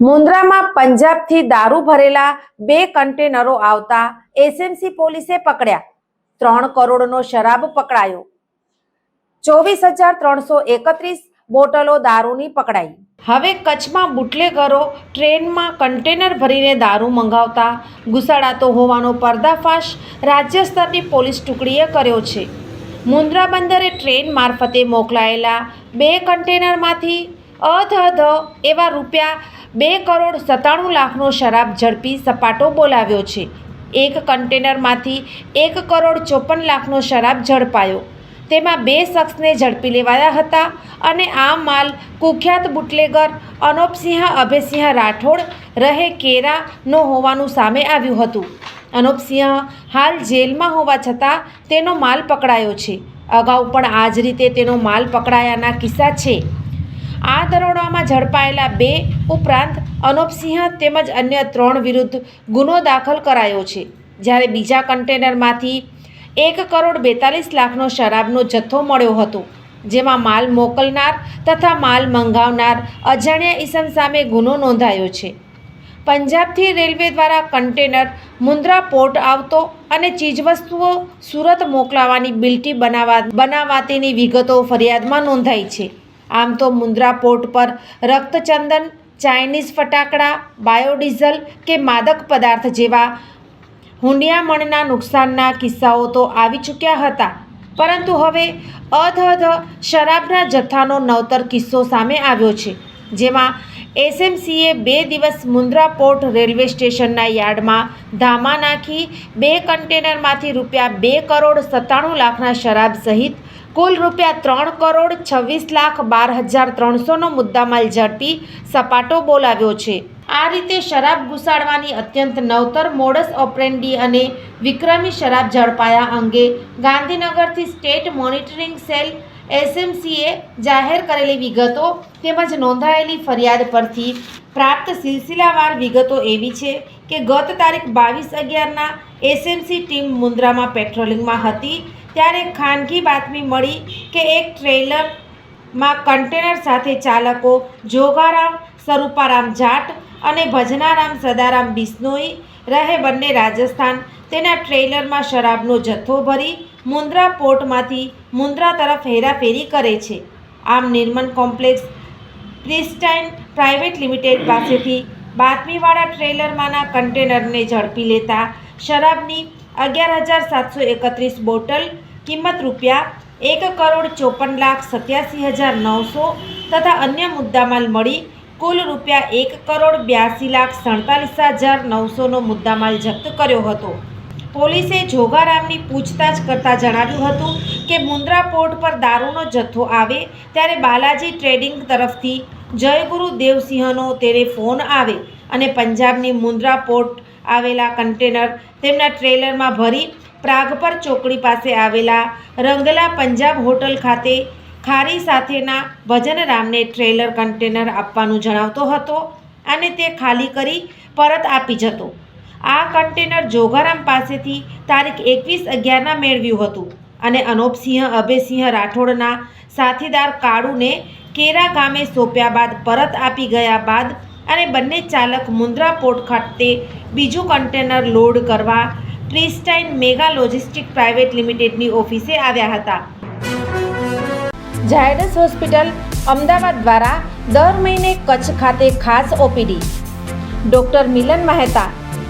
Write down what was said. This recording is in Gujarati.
મુન્દ્રામાં પંજાબથી દારૂ ભરેલા બે કન્ટેનરો આવતા એસએમસી પોલીસે પકડ્યા. ત્રણ કરોડનો શરાબ પકડાયો. ચોવીસ હજાર ત્રણસો એકત્રીસ બોટલો દારૂની પકડાઈ. હવે કચ્છમાં બુટલેગરો ટ્રેનમાં કન્ટેનર ભરીને દારૂ મંગાવતા ઘુસાડાતો હોવાનો પર્દાફાશ રાજ્ય સ્તરની પોલીસ ટુકડીએ કર્યો છે. મુન્દ્રા બંદરે ટ્રેન મારફતે મોકલાયેલા બે કન્ટેનરમાંથી અધ અધ એવા રૂપિયા બે કરોડ સત્તાણું લાખનો શરાબ ઝડપી સપાટો બોલાવ્યો છે. એક કન્ટેનરમાંથી એક કરોડ ચોપન લાખનો શરાબ ઝડપાયો. તેમાં બે શખ્સને ઝડપી લેવાયા હતા અને આ માલ કુખ્યાત બુટલેગર અનોપસિંહ અભયસિંહ રાઠોડ રહે કેરાનો હોવાનું સામે આવ્યું હતું. અનોપસિંહ હાલ જેલમાં હોવા છતાં તેનો માલ પકડાયો છે. અગાઉ પણ આ જ રીતે તેનો માલ પકડાયાના કિસ્સા છે. આ દરોડામાં ઝડપાયેલા બે ઉપરાંત અનોપસિંહ તેમજ અન્ય ત્રણ વિરુદ્ધ ગુનો દાખલ કરાયો છે. જ્યારે બીજા કન્ટેનરમાંથી એક કરોડ બેતાલીસ લાખનો શરાબનો જથ્થો મળ્યો હતો, જેમાં માલ મોકલનાર તથા માલ મંગાવનાર અજાણ્યા ઈસમ સામે ગુનો નોંધાયો છે. પંજાબથી રેલવે દ્વારા કન્ટેનર મુન્દ્રા પોર્ટ આવતો અને ચીજવસ્તુઓ સુરત મોકલાવાની બિલ્ટી બનાવા, બનાવાતીની વિગતો ફરિયાદમાં નોંધાઈ છે. આમ તો મુન્દ્રા પોર્ટ પર રક્તચંદન, ચાઇનીઝ ફટાકડા, બાયોડીઝલ કે માદક પદાર્થ જેવા હુંડિયામણના નુકસાનના કિસ્સાઓ તો આવી ચૂક્યા હતા. પરંતુ હવે અધ અધ શરાબના જથ્થાનો નવતર કિસ્સો સામે આવ્યો છે. જેમાં એસએમસીએ બે દિવસ મુન્દ્રા પોર્ટ રેલવે સ્ટેશનના યાર્ડમાં ધામા નાખી બે કન્ટેનરમાંથી રૂપિયા બે કરોડ સત્તાણું લાખના શરાબ સહિત કુલ રૂપિયા ત્રણ કરોડ છવ્વીસ લાખ બાર હજાર ત્રણસોનો મુદ્દામાલ ઝડપી સપાટો બોલાવ્યો છે. આ રીતે શરાબ ઘુસાડવાની અત્યંત નવતર મોડસ ઓપરેન્ડી અને વિક્રમી શરાબ ઝડપાયા અંગે ગાંધીનગરથી સ્ટેટ મોનિટરિંગ સેલ એસએમસીએ જાહેર કરેલી વિગતો તેમજ નોંધાયેલી ફરિયાદ પરથી પ્રાપ્ત સિલસિલાવાર વિગતો એવી છે કે ગત તારીખ બાવીસ અગિયારના એસએમસી ટીમ મુન્દ્રામાં પેટ્રોલિંગમાં હતી, ત્યારે ખાનગી બાતમી મળી કે એક ટ્રેલરમાં કન્ટેનર સાથે ચાલકો જોગારામ સ્વરૂપારામ જાટ અને ભજનારામ સદારામ બિસ્નોઈ રહે બંને રાજસ્થાન, તેના ટ્રેલરમાં શરાબનો જથ્થો ભરી મુન્દ્રા પોર્ટમાંથી મુન્દ્રા તરફ હેરાફેરી કરે છે. આમ Nirmal complex, pristine private limited પાસેથી બાતમીવાળા ટ્રેલરમાંના કન્ટેનરને ઝડપી લેતા શરાબની અગિયાર હજાર સાતસો એકત્રીસ બોટલ, કિંમત રૂપિયા એક કરોડ ચોપન લાખ સત્યાસી હજાર નવસો તથા અન્ય મુદ્દામાલ મળી કુલ રૂપિયા એક કરોડ બ્યાસી લાખ સડતાલીસ હજાર નવસોનો મુદ્દામાલ જપ્ત કર્યો હતો. પોલીસે જોગારામની પૂછતાછ કરતાં જણાવ્યું હતું કે મુન્દ્રા પોર્ટ પર દારૂનો જથ્થો આવે ત્યારે બાલાજી ટ્રેડિંગ તરફથી જયગુરુ દેવસિંહનો તેને ફોન આવે અને પંજાબની મુન્દ્રા પોર્ટ આવેલા કન્ટેનર તેમના ટ્રેલરમાં ભરી પ્રાગપર ચોકડી પાસે આવેલા રંગલા પંજાબ હોટલ ખાતે ખારી સાથેના ભજનરામને ટ્રેલર કન્ટેનર આપવાનું જણાવતો હતો અને તે ખાલી કરી પરત આપી જતો. આ કન્ટેનર જોગારામ પાસેથી તારીખ એકવીસ અગિયારના મેળવ્યું હતું અને અનોપસિંહ, અભયસિંહ રાઠોડના સાથીદાર કાળુને કેરા ગામે સોંપ્યા બાદ પરત આપી ગયા બાદ અને બંને ચાલક મુન્દ્રા પોર્ટ ખાતે બીજું કન્ટેનર લોડ કરવા પ્રિસ્ટાઇન મેગા લોજિસ્ટિક પ્રાઇવેટ લિમિટેડની ઓફિસે આવ્યા હતા. ઝાયડસ હોસ્પિટલ અમદાવાદ દ્વારા દર મહિને કચ્છ ખાતે ખાસ OPD. Doctor Milan Mehta